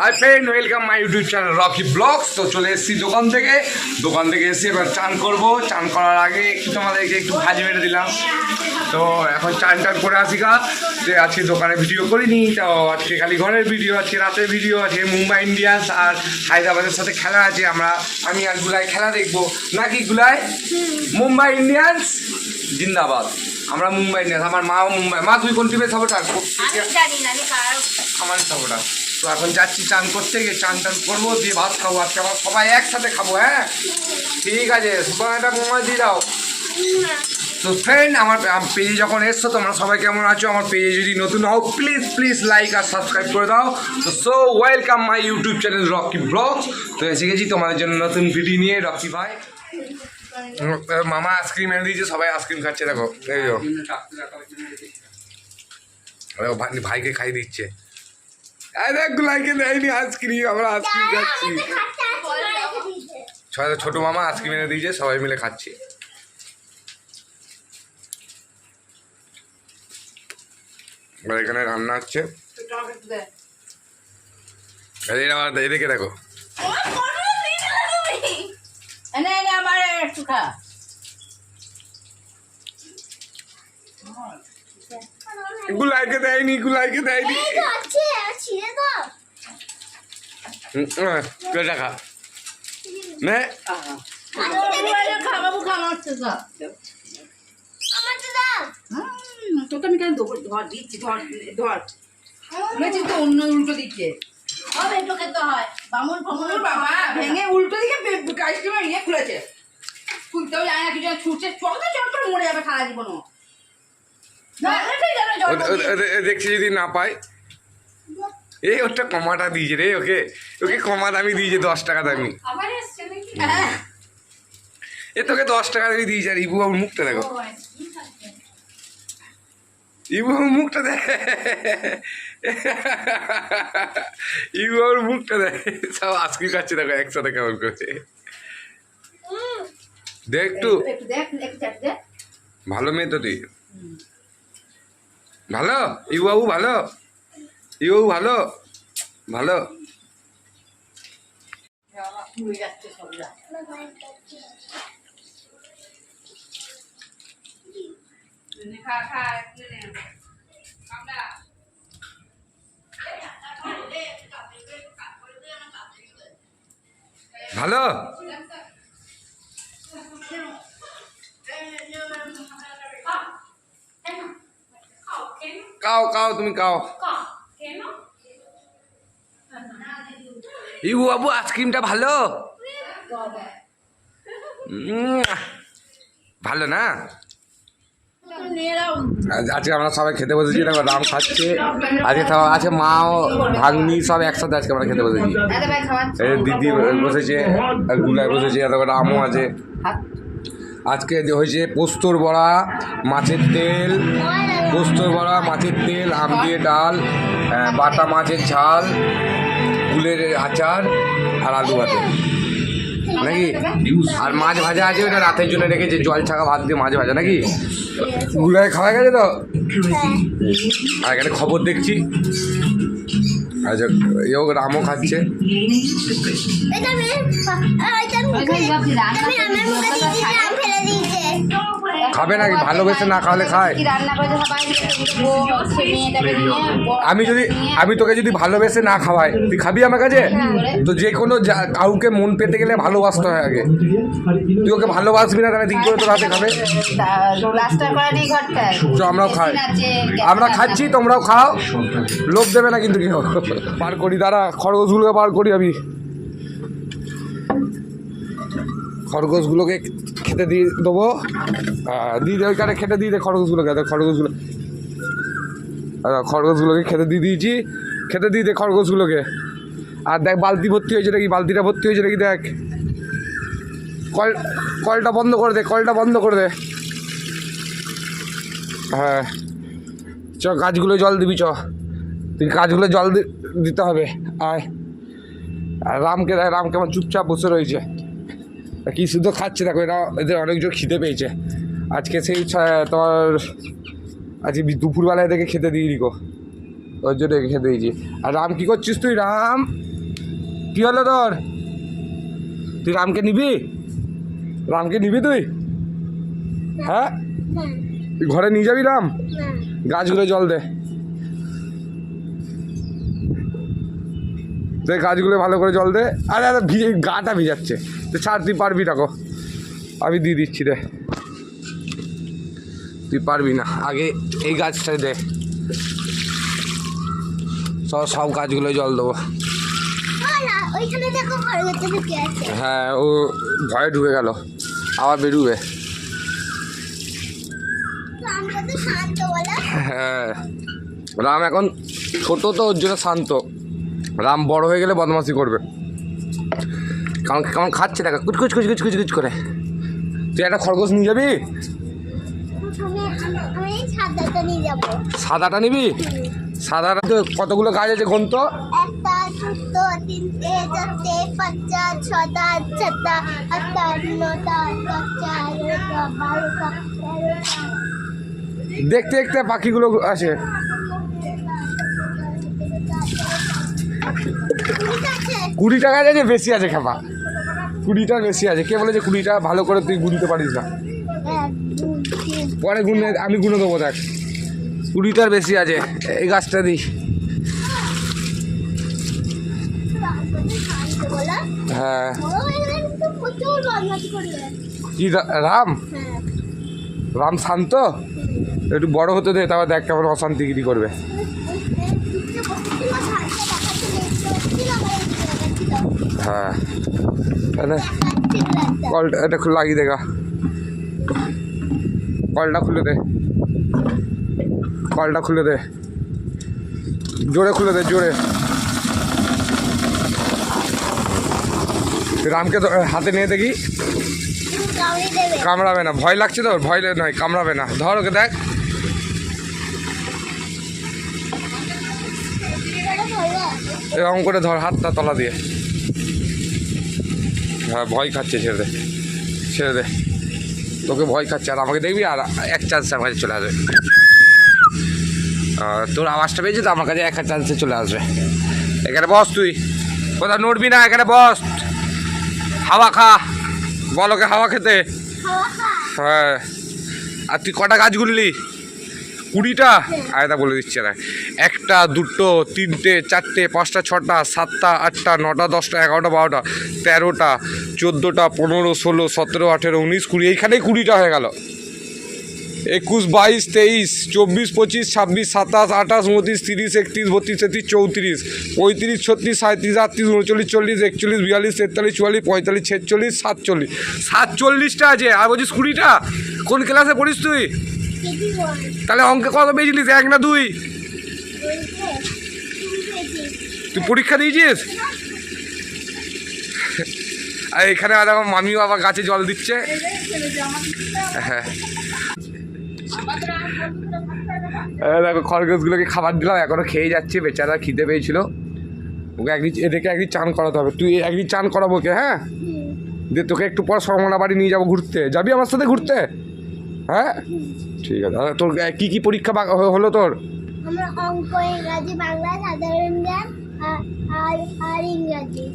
Hi friend welcome my YouTube channel Rocky vlogs তো চলে এসেছি দোকান থেকে। দোকান থেকে এসে এবার চান করব। চান করার আগে একটু তোমাদেরকে একটু ভাজি মেরে দিলাম। তো এখন চান টান করে আসি গা। যে আজকে দোকানে ভিডিও করিনি তো আজকে খালি ঘরের ভিডিও আজকে রাতের ভিডিও আছে মুম্বাই ইন্ডিয়ান্স আর হায়দ্রাবাদের সাথে খেলা আছে। আমরা আমি আর গুলাই খেলা দেখব। নাকি গুলাই মুম্বাই ইন্ডিয়ান্স? জিন্দাবাদ। আমরা মুম্বাই ইন্ডিয়ান্স। আমার মাও মুম্বাই। মা তুই কোন টিমে সাপোর্টার আমার সাপোর্টার তো এখন যাচ্ছি, চান করতে গিয়ে চান টান করব, দিয়ে ভাত খাব, আজকে আবার সবাই একসাথে খাব হ্যাঁ? ঠিক আছে, সুপার একটা মোমাই দিয়ে দাও। তো ফ্রেন্ড আমার পেজে যখন এসছো, তোমরা সবাই কেমন আছো? আমার পেজে যদি নতুন হও প্লিজ প্লিজ লাইক আর সাবস্ক্রাইব করে দাও। তো so welcome my YouTube channel Rocky vlogs তো এসে গেছি তোমাদের জন্য নতুন ভিডিও নিয়ে রকি ভাই। মামা আইসক্রিম এনে দিয়েছে, সবাই আইসক্রিম খাচ্ছে, দেখো। এই ভাইকে খাই দিচ্ছে। গুলাইকে দেয়নি আইসক্রিম আমরা আইসক্রিম খাচ্ছি। ছয় ছোট মামা আইসক্রিম এনে দিয়েছে সবাই মিলে খাচ্ছি। এখানে রান্না হচ্ছে। এদিকে দেখো। এনে এনে আমার একটু খা। গুলাইকে দেয়নি গুলাইকে দেয়নি। খা নে। তোকে আমি কেন ধর দিচ্ছি ধর ধর। তো অন্য উল্টো হবে খেতে হয়। বামুন ফামুন বাবা ভেঙে উল্টো দিকে আইসক্রিমের ইয়ে খুলেছে। খুলতেও যায় না কিছু ছুটছে। চল তো চল করে মরে যাবে সারা জীবনও। দেখছি যদি না পাই। এই ওটা কমাটা দিয়েছে রে ওকে ওকে কমা দামি দিয়েছে দশ টাকা দামি। এ তোকে দশ টাকা দামি দিয়েছে আর ইবু বাবুর মুখটা দেখো। খাচ্ছে। ইবু বাবুর মুখটা দেখ। ইবু বাবুর মুখটা দেখ। সব আজকে খাচ্ছে দেখো একসাথে কেমন করে। দেখ একটু। ভালো মেয়ে তো তুই। ভালো? ইবু বাবু ভালো? ইবু বাবু ভালো? ভালো? ভুলে? কাও কাও তুমি কাও। ইবু বাবু আইসক্রিমটা ভালো? ভালো না? আজ- আজকে আমরা সবাই খেতে বসেছি দেখো রাম খাচ্ছে। আজকে সব আজকে মাও ভাগ্নি সব একসাথে আজকে আমরা খেতে বসেছি। দাদা ভাই খাওয়াচ্ছি। এই দিদি বসেছে গুলায় বসেছে আমও আছে। আজকে যে হয়েছে পোস্তর বড়া মাছের তেল পোস্তর বড়া মাছের তেল আম দিয়ে ডাল বাটা মাছের ঝাল ফুলের আচার আর আলু ভাতে। নাকি? আর মাছ ভাজা আছে ওটা রাতের জন্য রেখেছে জল ছাকা ভাত দিয়ে মাছ ভাজা নাকি? গুলাই খাওয়া গেছে তো? আর এখানে খবর দেখছি। আচ্ছা এও রামও খাচ্ছে। খাবে নাকি? ভালোবেসে না খাওয়ালে খায়? আমি যদি আমি তোকে যদি ভালোবেসে না খাওয়াই তুই খাবি আমার কাছে? তো যে কোনো কাউকে মন পেতে গেলে ভালোবাসতে হয় আগে। তুই ওকে ভালোবাসবি না তাহলে ঠিক করে তো রাতে খাবে? তো আমরাও খাই। আমরা খাচ্ছি তোমরাও খাও। লোভ দেবে না কিন্তু কেউ। পার করি দাঁড়া খরগোশগুলোকে পার করি আমি। খরগোশগুলোকে খেতে দিয়ে দেবো। দিয়ে দে ওইখানে খেতে দিয়ে দে খরগোশগুলোকে খরগোশগুলো। খরগোশগুলোকে খেতে দিয়ে দিয়েছি। খেতে দিয়ে দে খরগোশগুলোকে। আর দেখ, বালতি ভর্তি হয়েছে নাকি? বালতিটা ভর্তি হয়েছে নাকি দেখ। কল, কলটা বন্ধ করে দে, কলটা বন্ধ করে দে। হ্যাঁ। চ গাছগুলো জল দিবি, চ। তুই গাছগুলো জল দিতে হবে। আয়। রামকে দেখ রাম কেমন চুপচাপ বসে রয়েছে। কি শুধু খাচ্ছে, দেখো এরা, এদের অনেক জোর খিদে পেয়েছে। আজকে সেই তোমার, আজকে দুপুরবেলায় দেখে খেতে দিই গো। ওর জন্য খেতে দিয়েছি। আর রাম, কী করছিস তুই, রাম? কি হলো তোর? তুই রামকে নিবি? রামকে নিবি তুই? হ্যাঁ? তুই ঘরে নিয়ে যাবি রাম? গাছগুলো জল দে। গাছগুলো ভালো করে জল দে। আরে আরে, ভিজে গাটা ভিজাচ্ছে। তো ছাড় তুই পারবি রাখো আমি দিয়ে দিচ্ছি রে তুই পারবি না। আগে এই গাছটাই দে। সব সব গাছগুলো জল দেবো। হ্যাঁ ও ভয়ে ঢুকে গেল। আবার বেরুবে। হ্যাঁ। রাম এখন ছোট তো ওর জন্য শান্ত। রাম বড় হয়ে গেলে বদমাশি করবে। কারণ কেমন খাচ্ছে দেখা কুচকুচ কুচকুচ কুচকুচ করে। তুই একটা খরগোশ নিয়ে যাবি? সাদাটা নিবি? সাদাটা তো কতগুলো গাছ আছে কোন তো? দেখতে দেখতে পাখিগুলো আছে আছে। কুড়ি টাকা আছে বেশি আছে খেপা। কুড়িটার বেশি আছে। কে বলে যে কুড়িটা ভালো করে তুই গুনতে পারিস না? পরে গুনে, আমি গুনে দেবো দেখ। কুড়িটার বেশি আছে, এই গাছটা দিই হ্যাঁ। কি রাম? রাম শান্ত? একটু বড় হতে দে, তারপর দেখ কেমন অশান্তিগিরি করবে। হ্যাঁ। কলটা এটা লাগিয়ে দেখা কলটা খুলে দে। কলটা খুলে দে। জোরে খুলে দে, জোরে। রামকে তো হাতে নিয়ে দেখি। কামড়াবে না, ভয় লাগছে তো, ভয় নয়, কামড়াবে না। ধর ওকে দেখ। এরকম করে ধর, হাতটা তলা দিয়ে। হ্যাঁ ভয় খাচ্ছে ছেড়ে দে ছেড়ে দে। তোকে ভয় খাচ্ছে আর আমাকে দেখবি আর এক চান্স আমার কাছে চলে আসবে। তোর আওয়াজটা পেয়েছি তো আমার কাছে এক চান্সে চলে আসবে। এখানে বস তুই কোথাও নড়বি না এখানে বস। হাওয়া খা বলকে হাওয়া খেতে। হ্যাঁ। আর তুই কটা গাছ গুনলি কুড়িটা? আয়দা বলে দিচ্ছে না একটা, দুটো, তিনটে, চারটে, পাঁচটা, ছটা, সাতটা, আটটা, নটা, দশটা, এগারোটা, বারোটা, তেরোটা, চোদ্দোটা, পনেরো, ষোলো, সতেরো, আঠেরো, উনিশ, কুড়ি, এইখানেই কুড়িটা হয়ে গেল। একুশ, বাইশ, তেইশ, চব্বিশ, পঁচিশ, ছাব্বিশ, সাতাশ, আঠাশ, উনত্রিশ, তিরিশ, একত্রিশ, বত্রিশ, তেত্রিশ, চৌত্রিশ, পঁয়ত্রিশ, ছত্রিশ সাঁত্রিশ আটত্রিশ, উনচল্লিশ, চল্লিশ, একচল্লিশ, বিয়াল্লিশ, তেতাল্লিশ, চুয়াল্লিশ, পঁয়তাল্লিশ, ছেচল্লিশ, সাতচল্লিশ। সাতচল্লিশটা আছে। আর বলছিস কুড়িটা? কোন ক্লাসে পড়িস তুই? তাহলে অঙ্কে কত পেয়েছিলিস এক না দুই? তুই পরীক্ষা দিয়েছিস? আর, এখানে আর আমার মামিও আবার গাছে জল দিচ্ছে। হ্যাঁ দেখো, খরগোশগুলোকে খাবার দিলাম, এখনও খেয়ে যাচ্ছে, বেচারা খিদে পেয়েছিল। ওকে একদিন এদেরকে একদিন চান করাতে হবে। তুই একদিন চান করাবো ওকে হ্যাঁ? দিয়ে তোকে একটু পর সমনা বাড়ি নিয়ে যাব ঘুরতে। যাবি আমার সাথে ঘুরতে? হ্যাঁ? ঠিক আছে। আর তোর কী কী পরীক্ষা হলো তোর?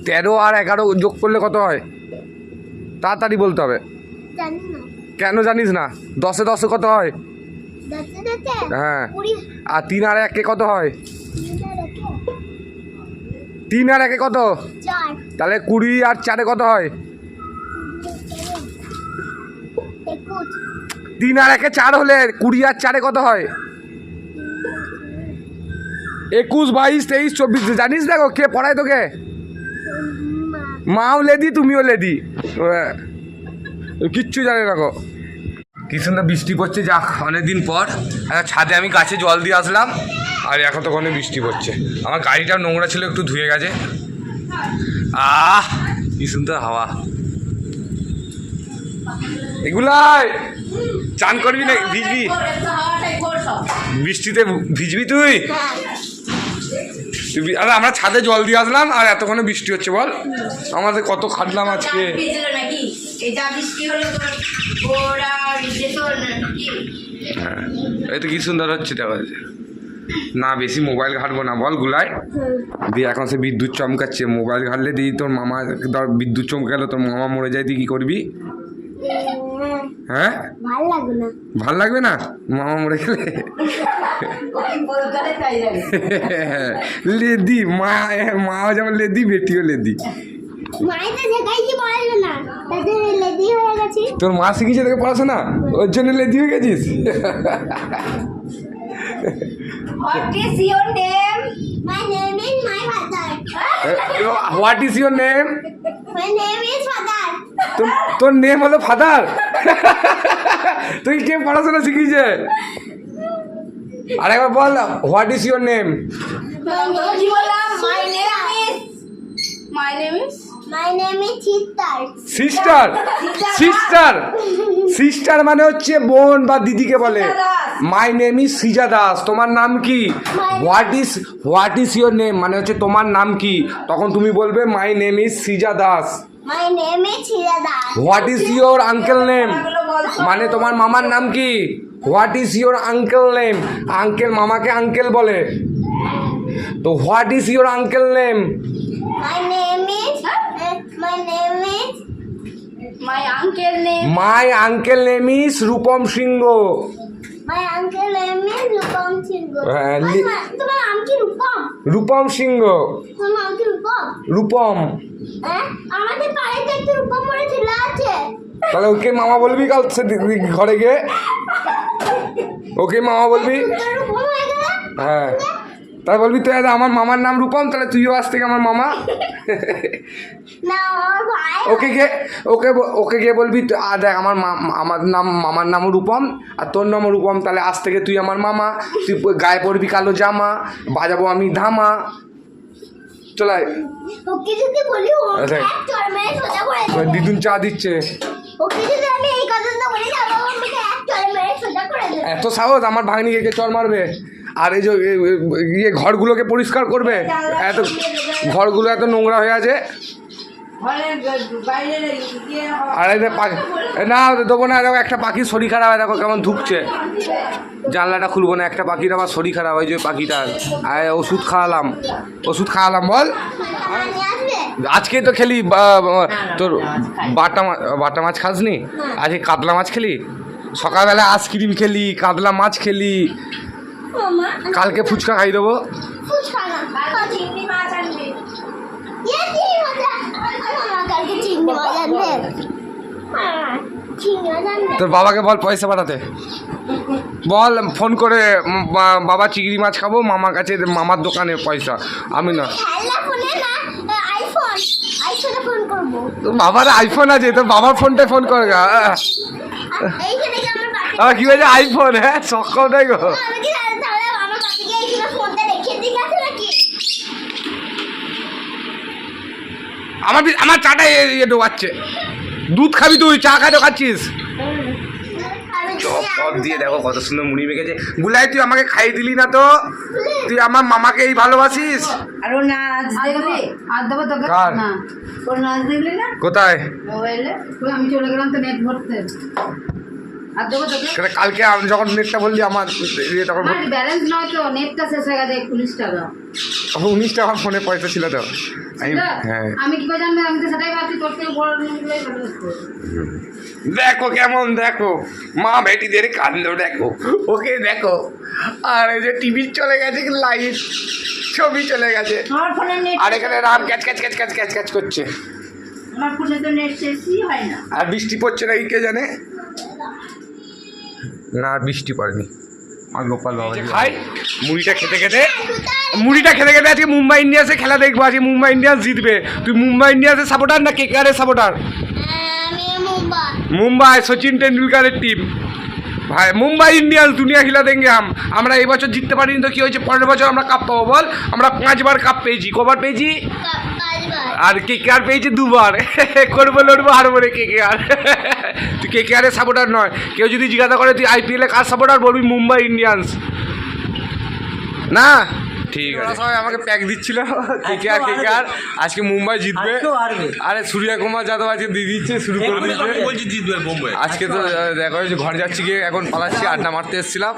তেরো আর এগারো যোগ করলে কত হয়? তাড়াতাড়ি বলতে হবে। কেন জানিস না? দশে দশে কত হয়? হ্যাঁ। আর তিন আর একে কত হয়? তিন আর একে? কত? তাহলে কুড়ি আর চারে কত হয়? তিন আর একে চার হলে কুড়ি আর চারে কত হয়? একুশ, বাইশ, তেইশ, চব্বিশ, জানিস দেখো কে পড়ায় তোকে? মাও লেদি, তুমিও লেদি। কিচ্ছু জানে না গো। কি সুন্দর বৃষ্টি পড়ছে যাক অনেকদিন পর। ছাদে আমি গাছে জল দিয়ে আসলাম, আর এখন তো ওখানে বৃষ্টি পড়ছে। আমার গাড়িটা নোংরা ছিল, একটু ধুয়ে গেছে। আহ, কি সুন্দর হাওয়া। এগুলাই! চান করবি না? ভিজবি? বৃষ্টিতে ভিজবি তুই? আরে আমরা ছাদে জল দিয়ে আসলাম, আর এতক্ষণে বৃষ্টি হচ্ছে বল। আমাদের কত খাটলাম আজকে। হ্যাঁ এই তো কি সুন্দর হচ্ছে দেখা যাচ্ছে। না, বেশি মোবাইল ঘাটবো না বল গুলাই দিয়ে এখন সে বিদ্যুৎ চমকাচ্ছে। মোবাইল ঘাটলে দিই তোর মামা বিদ্যুৎ চমকালো তোর মামা মরে যায় তুই কী করবি? হ্যাঁ? ভালো লাগবে না। ভালো লাগবে না? মামা মরে গেলে? লেদি মা মা যেমন লেদি বেটিও লেদি। হয়ে তোর মা শিখিয়েছে তোকে পড়াশোনা? ওর জন্য লেদি হয়ে গেছিস? What is your name my name is my father what is your name my name is father তোর নেম হলো ফাদার তুই কে পড়াশোনা শিখিয়েছে আরেকবার বল what is your name my name is my name is sister sister sister মানে হচ্ছে বোন বা দিদিকে বলে। মাই নেম ইজ সিজা দাস তোমার নাম কি? What is what is your name মানে হচ্ছে তোমার নাম কি? তখন তুমি বলবে my name is Sija Das what is your uncle name মানে তোমার মামার নাম কি? What is your uncle name uncle মামাকে আঙ্কেল বলে। তো what is your uncle name my name is my name is my uncle name my uncle name is Rupam Singh my uncle name is Rupam Singh হ্যাঁ, লি- তোমার নাম কি রূপম রূপম সিংহ তোমার নাম কি রূপম রূপম হ্যাঁ? আমাদের বাড়িতে একটা রূপম বলে ছেলে আছে। তাহলে ওকে মামা বলবি কাল সে ঘরে গিয়ে? ওকে মামা বলবি? রূপম হয়ে গেল? হ্যাঁ। তাই বলবি তুই আমার মামার নাম রূপম তাহলে তুইও আজ থেকে আমার মামা। ওকে গিয়ে ওকে ওকে গিয়ে বলবি তুই, আ দেখ আমার আমার নাম মামার নামও রূপম আর তোর নামও রূপম তাহলে আজ থেকে তুই আমার মামা। তুই গায়ে পরবি কালো জামা বাজাবো আমি ধামা। দিদুন চা দিচ্ছে। এত সাহস আমার ভাগ্নিকে কে চর মারবে। আর এই যে ইয়ে ঘরগুলোকে পরিষ্কার করবে? এত ঘরগুলো এত নোংরা হয়ে আছে? গিয়ে আর এই যে পাখি না দেবো না দেখো একটা পাখির শরীর খারাপ হয় দেখো কেমন ধুকছে। জানলাটা খুলবো না একটা পাখির আবার শরীর খারাপ হয় যে পাখিটার আর ওষুধ খাওয়ালাম। ওষুধ খাওয়ালাম বল। আজকে তো খেলি তোর বাটা মাছ বাটা মাছ খাসনি? আজকে কাতলা মাছ খেলি? সকালবেলা আইসক্রিম খেলি কাতলা মাছ খেলি কালকে ফুচকা খাই দেবো। ইয়ে তোর বাবাকে বল পয়সা পাঠাতে। বল ফোন করে বাবা চিংড়ি মাছ খাব মামার কাছে মামার দোকানে পয়সা। আমি না। তোর বাবার আইফোন আছে তোর বাবার ফোনটায় ফোন করে গা। কি হয়েছে? আইফোন হ্যাঁ সক্ষম দেখো কি জানি তাহলে আমার বাড়িকে এইখানে ফোনটা রেখে দিয়ে গেছে নাকি আমার আমার চাটা ইয়ে ঢোকাচ্ছে দুধ খাবি তুই চা খাই ঢোকাচ্ছিস চপ দিয়ে দেখো কত সুন্দর মুড়ি মেখেছে। গুলাই তুই আমাকে খাই দিলি না তো? তুই আমার মামাকে এই ভালোবাসিস? কোথায়? আমি চলে গেলাম তো নেট ভরতে। কেন কালকে যখন নেটটা বললি আমার ইয়ে তখন ব্যালেন্স নয় তো নেটটা শেষ হয়ে গেছে উনিশ টাকা। উনিশ টাকা ফোনে পয়সা ছিল তো। আমি হ্যাঁ। আমি কি করে জানব? আমি তো সেটাই ভাবছি তোর থেকে বড় দেখো কেমন দেখো। মা বেটিদের কাণ্ড দেখো। ওকে দেখো। আর এই যে টিভি চলে গেছে লাইট ছবি চলে গেছে। আর এখানে Ram catch catch catch catch catch catch করছে। আমার ফোনে তো নেট শেষই হয় না। আর বৃষ্টি পড়ছে নাকি কে জানে? না আর বৃষ্টি পড়েনি। আর গোপাল বাবা খাই মুড়িটা খেতে খেতে মুড়িটা খেতে খেতে আজকে মুম্বাই ইন্ডিয়ান্সের খেলা দেখব আজকে মুম্বাই ইন্ডিয়ান্স জিতবে। তুই মুম্বাই ইন্ডিয়ান্সের সাপোর্টার না কেকারের সাপোর্টার আমি মুম্বাই মুম্বাই সচিন টেন্ডুলকারের টিম ভাই মুম্বাই ইন্ডিয়ান্স দুনিয়া খেলা দেঙ্গে আম আমরা এই বছর জিততে পারিনি তো কি হয়েছে? পরের বছর আমরা কাপ পাবো বল। আমরা পাঁচবার কাপ পেয়েছি। কবার পেয়েছি? আর কে কে আর পেয়েছি দুবার। করব লড়বো হারবো রে কে কে আর তুই কে কে আরের সাপোর্টার নয়। কেউ যদি জিজ্ঞাসা করে তুই আইপিএলে কার সাপোর্টার বলবি? মুম্বাই ইন্ডিয়ান্স না? ঠিক আছে। সবাই আমাকে প্যাক দিচ্ছিল। কেকে আর কেকে আর? আজকে মুম্বাই জিতবে। আরে সূর্য কুমার যাদব আজকে দিয়ে দিচ্ছে শুরু করে দিচ্ছে। বলছি জিতবে বোম্বে আজকে তো দেখা হয়েছে ঘর যাচ্ছি গিয়ে এখন পালাচ্ছি আড্ডা মারতে এসেছিলাম।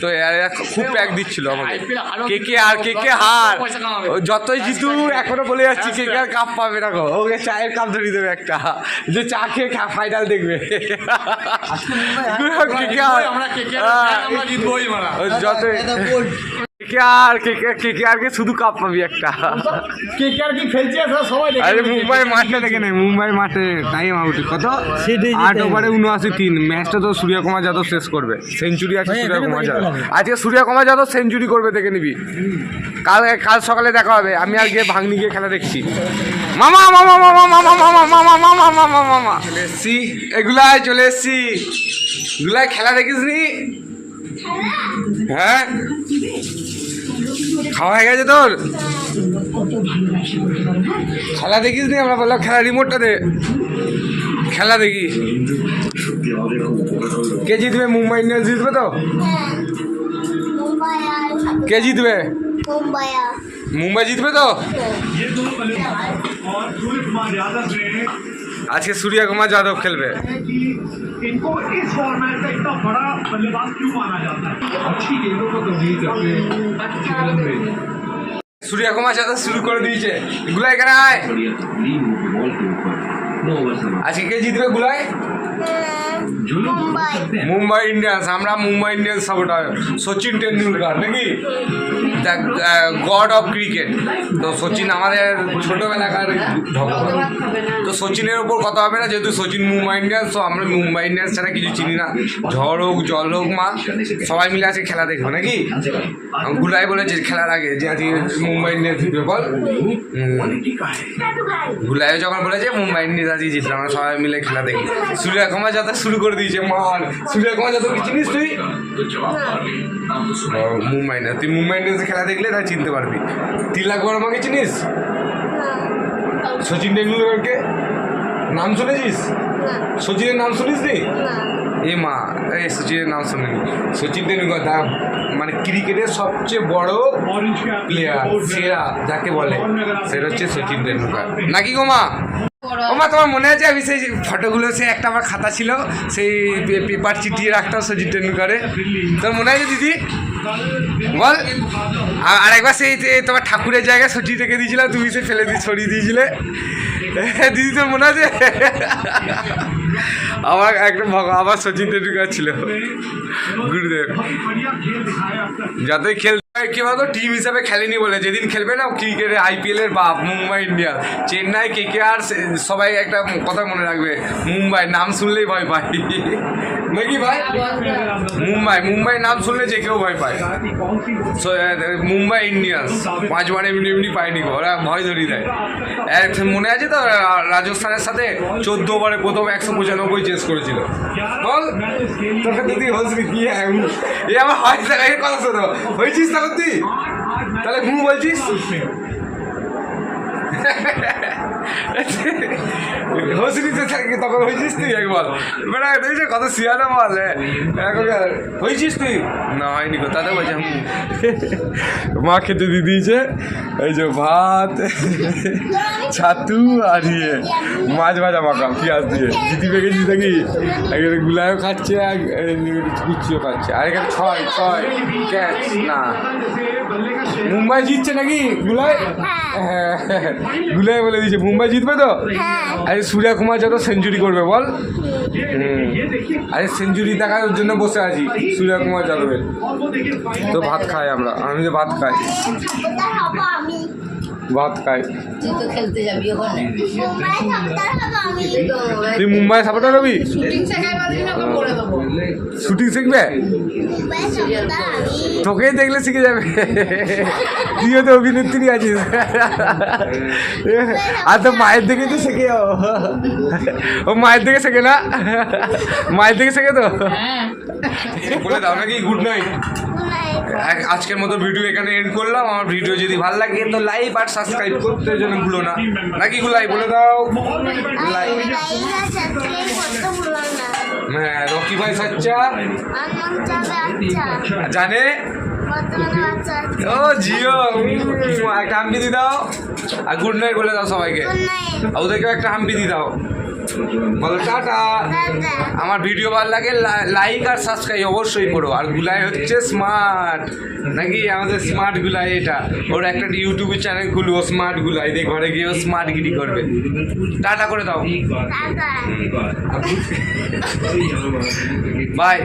তো এরা খুব প্যাক দিচ্ছিল আমাকে। কে কে আর কে কে হার? ও যতই জিতু এখনও বলে যাচ্ছি কে কে আর কাপ পাবে না গো ওকে চায়ের কাপ ধরিয়ে দেবে একটা। যে চা খেয়ে ফাইনাল দেখবে। কে কে আর? আমরা কে কে আমরা জিতবই মারা যতই কে আর কে কে কে আর কে শুধু কাপ পাবি একটা কে কে আর কি খেলছে সব সবাই দেখে আরে মুম্বাই মাঠে দেখে নেই মুম্বাই মাঠে টাইম আউট কত আট ওভারে উনআশি তিন ম্যাচটা তো সূর্যকুমার যাদব শেষ করবে সেঞ্চুরি আছে ভাই, সূর্যকুমার এখানে যাদব আজকে সূর্যকুমার যাদব সেঞ্চুরি করবে দেখে নিবি কাল কাল সকালে দেখা হবে আমি আর গিয়ে ভাঙনি গিয়ে খেলা দেখছি মামা মামা মামা মামা মামা মামা মামা মামা মামা চলে এসছি এগুলাই চলে এসছি এগুলাই খেলা দেখিস নি হ্যাঁ খাওয়া হয়ে গেছে তোর? খেলা দেখিস নি? আমরা বললাম খেলা রিমোটটা দে। খেলা দেখি। কে জিতবে? মুম্বাই ইন্ডিয়ান্স জিতবে তো? কে জিতবে? মুম্বাই জিতবে তো? আজকে সূর্য কুমার যাদব খেলবে। সূর্য কুমার যাদব শুরু করে দিয়েছে। গুলাই কেন আয়? আজকে কে জিতবে গুলাই? হ্যাঁ। মুম্বাই মুম্বাই ইন্ডিয়ান্স আমরা মুম্বাই ইন্ডিয়ান্স সাপোর্টার সচিন টেন্ডুলকার নাকি দ্য গড অফ ক্রিকেট তো সচিন আমাদের ছোটোবেলাকার ভগবান তো সচিনের ওপর কথা হবে না যেহেতু সচিন মুম্বাই ইন্ডিয়ান্স তো আমরা মুম্বাই ইন্ডিয়ান্স ছাড়া কিছু চিনি না ঝড় হোক জল হোক মা সবাই মিলে আজকে খেলা দেখব নাকি গুলাই বলেছে খেলার আগে যে আজকে মুম্বাই ইন্ডিয়ান্স জিতবে বল হুম। গুলাই যখন বলেছে মুম্বাই ইন্ডিয়ান্স আজকে জিতবে আমরা সবাই মিলে খেলা দেখি সূর্য কুমার যাদব শুরু করে দিয়েছে মার। সূর্যা কুমার যাদব কিছু চিনিস তুই? ও, মুম্বাই না তুই মুম্বাই ইন্ডিয়ান্সের খেলা দেখলে তাই চিনতে পারবি। তিলাক বর্মাকে চিনিস? সচিন টেন্ডুলকারকে? নাম শুনেছিস? সচিনের নাম শুনিস নি। এ মা এই সচিনের নাম শুনিনি। সচিন তেন্ডুলকার দা মানে ক্রিকেটের সবচেয়ে বড় প্লেয়ার সেরা যাকে বলে সেটা হচ্ছে সচিন তেন্ডুলকার। নাকি গো মা? ওমা তোমার মনে আছে আমি সেই ফটোগুলো সে একটা আমার খাতা ছিল সেই পেপার চিটিয়ে রাখতাম সচিন টেন্ডুলকারে তোর মনে আছে দিদি? বল। আর একবার সেই তোমার ঠাকুরের জায়গায় সচিন রেখে দিয়েছিলাম তুমি সে ফেলে দিয়ে ছড়িয়ে দিয়েছিলে। দিদি তোর মনে আছে? আমার একটা আবার সচিন টেন্ডুলকার ছিল। গুরুদেব। যতই খেল কি বলতো টিম হিসাবে খেলেনি বলে। যেদিন খেলবে না, ক্রিকেটে আইপিএলের বাপ, Mumbai Indian. Chennai K K R সবাই একটা কথা মনে রাখবে। মুম্বাই, নাম শুনলেই ভয় পাই নাকি ভাই? মুম্বাই মুম্বাই নাম শুনলে যে কেউ ভয় পায়। মুম্বাই ইন্ডিয়ান্স পাঁচবার এমনি এমনি পায়নি ওরা ভয় ধরিয়ে দেয়। মনে আছে তো রাজস্থানের সাথে চোদ্দ বারে প্রথম একশো পঁচানব্বই চেস করেছিল। বল তোকে তো তুই হসবি কি এ আমার হয় জায়গায় কথা শোনো। হয়েছিস তাহলে তুই তাহলে ঘুম বলছিস? হোসরিতে থাকি তখন হয়েছিস তুই একবার। মানে এই যে কত শিয়ানা হ্যাঁ? বলে হয়েছিস তুই? না হয়নি কোথাতে বলছে মা খেতে দিয়ে দিয়েছে এই যে ভাত ছাতু আর ইয়ে মাছ ভাজা মাখাম পিঁয়াজ দিয়ে। দিদি পেকেছিস নাকি? একবার গুলায়ও খাচ্ছে আর কুচিও খাচ্ছে। আর এখানে ছয় ছয় ক্যাচ না। মুম্বাই জিতছে নাকি? গুলাই হ্যাঁ।, হ্যাঁ, হ্যাঁ গুলাই বলে দিয়েছে মুম্বাই জিতবে তো? আরে সূর্যা কুমার যত সেঞ্চুরি করবে বল। আরে সেঞ্চুরি দেখার জন্য বসে আছি সূর্যা কুমার যাদবের। তো ভাত খাই আমরা আমি যে ভাত খাই। ভাত খাই। তুই তো খেলতে যাবি মুম্বাই সাপোর্টার হব? শুটিং শিখবে মুম্বাই সাপোর্টার আমি তোকেই দেখলে শিখে যাবে। তুইও তো অভিনেত্রী আছিস। আর তো মায়ের দেখে তো শেখে ও। ও মায়ের দেখে শেখে না? মায়ের দেখে শেখে তো? বলে দাও নাকি গুড নাইট আজকের মতো ভিডিও এখানে এন্ড করলাম। আমার ভিডিও যদি ভালো লাগে তো লাইক আর সাবস্ক্রাইব করতে যেন ভুলো না। নাকি গুলাই বলে দাও। হ্যাঁ রকি ভাই সাচ্চা। আচ্ছা। জানে? আছে ও জিও। একটা হাম্পি দি দাও। আর গুড নাইট বলে দাও সবাইকে। ওদেরকে ওদেরকেও একটা হাম্পি দি দাও। বলো টাটা। আমার ভিডিও ভালো লাগে লাইক আর সাবস্ক্রাইব অবশ্যই করো। আর গুলাই হচ্ছে স্মার্ট নাকি? আমাদের স্মার্ট গুলাই এটা। ওর একটা ইউটিউব চ্যানেল খুলবো স্মার্ট গুলাই। দিয়ে ঘরে গিয়ে স্মার্ট গিরি করবে। টাটা করে দাও। বাই